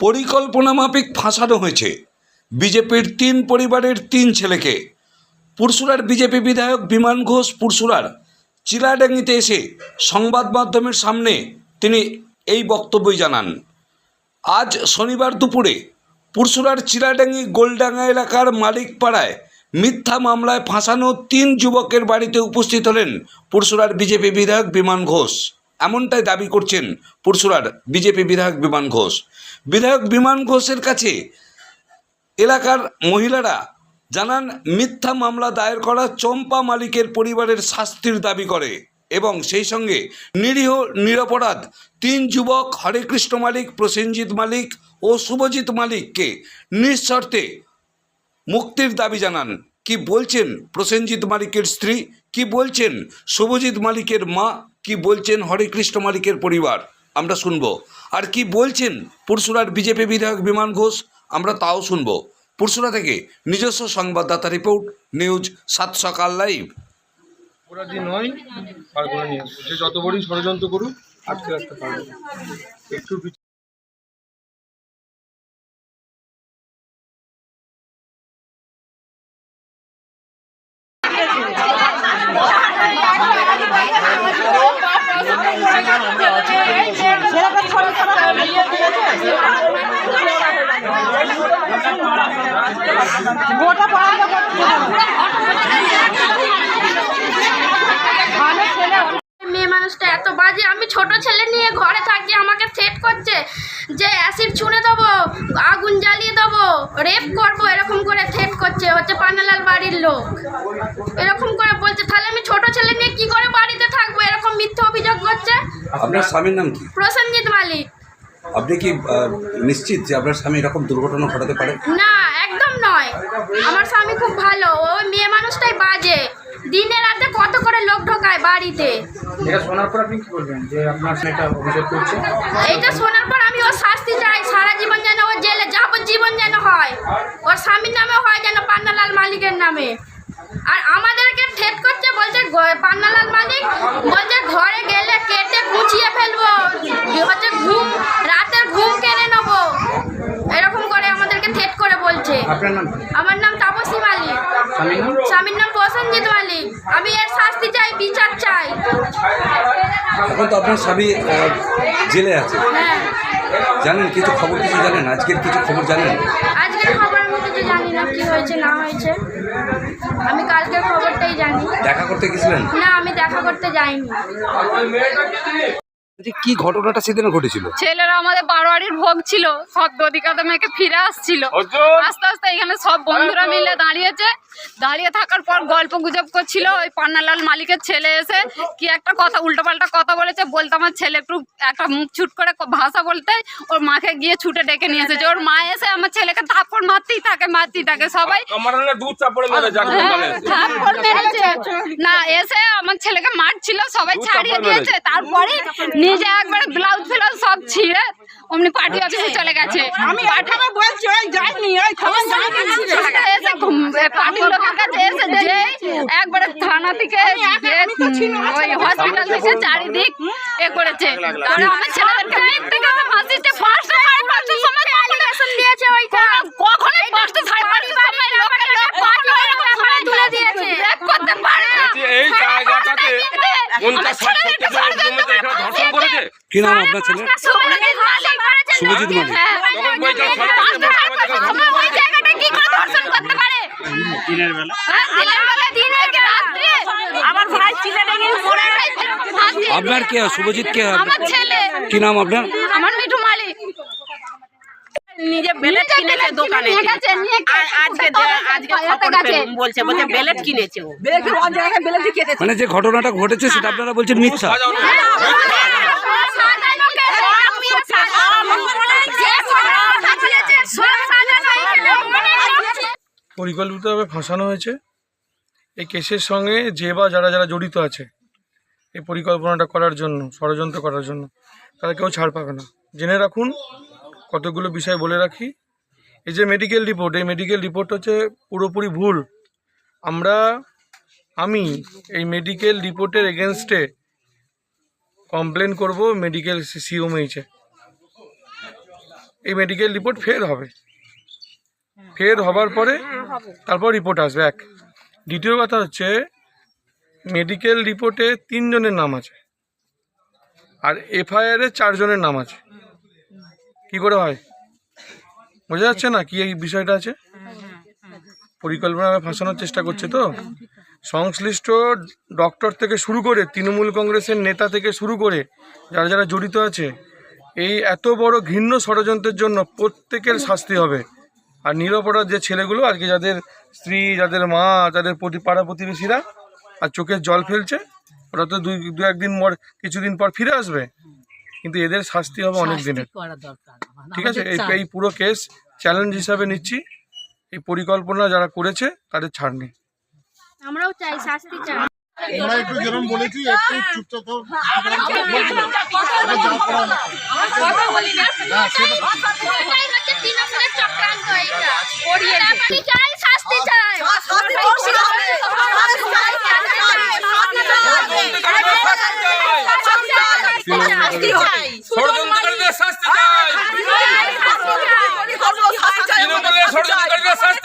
পরিকল্পনা মাফিক ফাঁসানো হয়েছে। বিজেপির তিন পরিবারের তিন ছেলেকে। পুরসুরার বিজেপি বিধায়ক বিমান ঘোষ পুরসুরার চিলাডাঙ্গিতে এসে সংবাদ মাধ্যমের সামনে তিনি এই বক্তব্যই জানান, আজ শনিবার দুপুরে পুরসুরার চিরাডাঙ্গি গোলডাঙ্গা এলাকার মালিকপাড়ায় মিথ্যা মামলায় ফাঁসানো তিন যুবকের বাড়িতে উপস্থিত হলেন পুরসুরার বিজেপি বিধায়ক বিমান ঘোষ। এমনটাই দাবি করছেন পুরসুরার বিজেপি বিধায়ক বিমান ঘোষ। বিধায়ক বিমান ঘোষের কাছে এলাকার মহিলারা জানান, মিথ্যা মামলা দায়ের করা চম্পা মালিকের পরিবারের শাস্তির দাবি করে এবং সেই সঙ্গে নিরীহ, নিরপরাধ তিন যুবক হরেকৃষ্ণ মালিক, প্রসেনজিৎ মালিক ও শুভজিৎ মালিককে নিঃশর্তে মুক্তির দাবি জানান। কি বলছেন প্রসেনজিৎ মালিকের স্ত্রী? কি বলছেন শুভজিৎ মালিকের মা? কি বলছেন হরেকৃষ্ণ মালিকের পরিবার? আমরা শুনব। আর কি বলছেন পুরসুরার বিজেপি বিধায়ক বিমান ঘোষ? আমরা তাও শুনব। পুরসুরা থেকে নিজস্ব সংবাদদাতা রিপোর্ট নিউজ সাত সকাল লাইভ। অপরাধী নয় পার করে যে যত বড়ই ষড়যন্ত্র করুক আটকে রাখতে পারব একটু মেয়ে মানুষটা এত বাজে আমি ছোট ছেলে নিয়ে ঘরে থাকি আমাকে সেট করছে। যে অ্যাসিড ছুঁড়ে দেবো আগুন জ্বালিয়ে দেবো রেপ করব এরকম করে থ্রেট করছে হচ্ছে পানালাল বাড়ির লোক। এরকম করে বলছে তাহলে আমি ছোট ছেলে নিয়ে কি করে বাড়িতে থাকব? এরকম মিথ্যে অভিযোগ করছে? আপনার স্বামীর নাম কি? প্রসেনজিৎ মালিক। আপনি কি নিশ্চিত যে আপনার স্বামী এরকম দুর্ঘটনা ঘটাতে পারে? না একদম নয়। আমার স্বামী খুব ভালো ওই মেয়ে মানুষটাই বাজে। দিনে রাতে কত করে লোক ঢোকায় বাড়িতে? এটা শোনার পর আপনি কি বলবেন যে আপনার একটা অভিযোগ করছে? এইটা শোনার পর আমি ওর শাস্তি চাই সারা জীবন যেন ওর জেলে যাবজ্জীবন যেন হয়। ওর স্বামীর নামে হয় যেন পান্নালাল মালিকের নামে। আর আমাদেরকে ঠেট করছে বলছে পান্নালাল মালিক বলছে ঘরে গেলে কেটে কুচিয়ে ফেলব হচ্ছে ঘুম রাতের ঘুম কেড়ে নেব। এরকম করে আমাদেরকে ঠেট করে বলছে। আমার নাম স্বামীর নাম? প্রসেনজিৎ মালিক। আমি এর শাস্তি চাই বিচার চাই। এখন তো আপনার স্বামী জেলে আছে। হ্যাঁ। জানেন কিছু খবর কিছু জানেন? আজকের কিছু খবর জানেন? আজকের খবর আমি কিছু জানি না কি হয়েছে না হয়েছে। আমি কালকের খবরটাই জানি। দেখা করতে গেছিলেন? না আমি দেখা করতে যাইনি। কি ঘটনাটা সেদিনে ঘটেছিল? ছেলেরা আমাদের বারোয়ারির ভোগ ছিল সব মেয়েকে ফিরে আসছিল। আস্তে আস্তে এখানে সব বন্ধুরা মিলে দাঁড়িয়েছে। দাঁড়িয়ে থাকার পর গল্প গুজব করছিল ওই পান্নালাল মালিকের ছেলে এসে কি একটা কথা উল্টোপাল্টা কথা বলেছে বলতে আমার ছেলে একটু একটা মুখ ছুট করে ভাষা বলতে ওর মাকে গিয়ে ছুটে ডেকে নিয়ে এসেছে ওর মা এসে আমার ছেলেকে থাপ্পড় মারতেই থাকে মারতেই থাকে সবাই। হ্যাঁ, থাপ্পড় মেরেছে। না এসে আমার ছেলেকে মারছিল সবাই ছাড়িয়ে দিয়েছে। তারপরে নিজে একবার ব্লাউজ ফ্লাউজ সব ছিঁড়ে অমনি পার্টি অফিসে চলে গেছে। আমি এখানে বলছি ওই যাইনি ওই খবর এসে পার্টির লোকের কাছে এসে যে একবারে থানা থেকে ওই হসপিটাল থেকে চারিদিক এ করেছে। তাহলে আমার ছেলেদেরকে মিথ্যে কথা ফাঁসিতে পাঁচটা সাড়ে পাঁচটার সময় দিয়েছে ওইটা। কখনোই পাঁচটা সাড়ে পাঁচটার সময় লোকের লোক পার্টি থানায় তুলে দিয়েছে রেপ করতে পারে না এই জায়গাটাতে পঞ্চাশ ষাট সত্তর জন জমিতে এখানে ধর্ষণ করেছে? কি নাম আপনার ছেলে? শুভজিৎ মালিক। হ্যাঁ। তখন বইটা সরকারকে বসতে ধর্ষণ দিনের বেলা। আমার ভাই আপনার কে? শুভজিৎ কে? কি নাম আপনার? আমার মিঠু নিজে বেলেট কিনেছে দোকানে আজকে আজকে খবর বলছে বলছে বেলেট কিনেছে ও মানে যে ঘটনাটা ঘটেছে সেটা আপনারা বলছেন মিথ্যা পরিকল্পিতভাবে ফাঁসানো হয়েছে এই কেসের সঙ্গে যে বা যারা যারা জড়িত আছে এই পরিকল্পনাটা করার জন্য ষড়যন্ত্র করার জন্য তারা কেউ ছাড় পাবে না জেনে রাখুন কতগুলো বিষয় বলে রাখি? এই যে মেডিকেল রিপোর্ট এই মেডিকেল রিপোর্ট হচ্ছে পুরোপুরি ভুল। আমরা, আমি এই মেডিকেল রিপোর্টের এগেনস্টে কমপ্লেন করব মেডিকেল সিওমএইচে এই মেডিকেল রিপোর্ট ফের হবে। ফের হবার পরে তারপর রিপোর্ট আসবে, এক। দ্বিতীয় কথা হচ্ছে মেডিকেল রিপোর্টে তিনজনের নাম আছে। আর এফআইআরে চারজনের নাম আছে। কি করে হয়? বোঝা যাচ্ছে না কি এই বিষয়টা আছে? পরিকল্পনাভাবে ফাঁসানোর চেষ্টা করছে তো? সংশ্লিষ্ট ডক্টর থেকে শুরু করে তৃণমূল কংগ্রেসের নেতা থেকে শুরু করে যারা যারা জড়িত আছে, এই এত বড় ঘৃণ্য ষড়যন্ত্রের জন্য প্রত্যেকের শাস্তি হবে। আর নিরপরাধ যে ছেলেগুলো, আজকে যাদের স্ত্রী, যাদের মা, যাদের পাড়া প্রতিবেশীরা, আর চোখের জল ফেলছে, ওরা তো দুই, দু একদিন পর, কিছুদিন পর ফিরে আসবে। কিন্তু এদের শাস্তি হবে অনেক দিনের। ঠিক আছে এই এই পুরো কেস চ্যালেঞ্জ হিসাবে নিচ্ছি। এই পরিকল্পনা যারা করেছে তাদের ছাড় নেই আমরাও চাই শাস্তি চাই। আমরা একটু যেরকম বলেছি একটু চুপচাপ থাকো। যা করা না। হ্যাঁ, সেটা এটাই হচ্ছে তৃণমূলের চক্রান্ত এটা শাস্তি চাই শাস্তি চাই ষড়যন্ত্রকারীদের শাস্তি চাই তৃণমূলের ষড়যন্ত্রকারীদের শাস্তি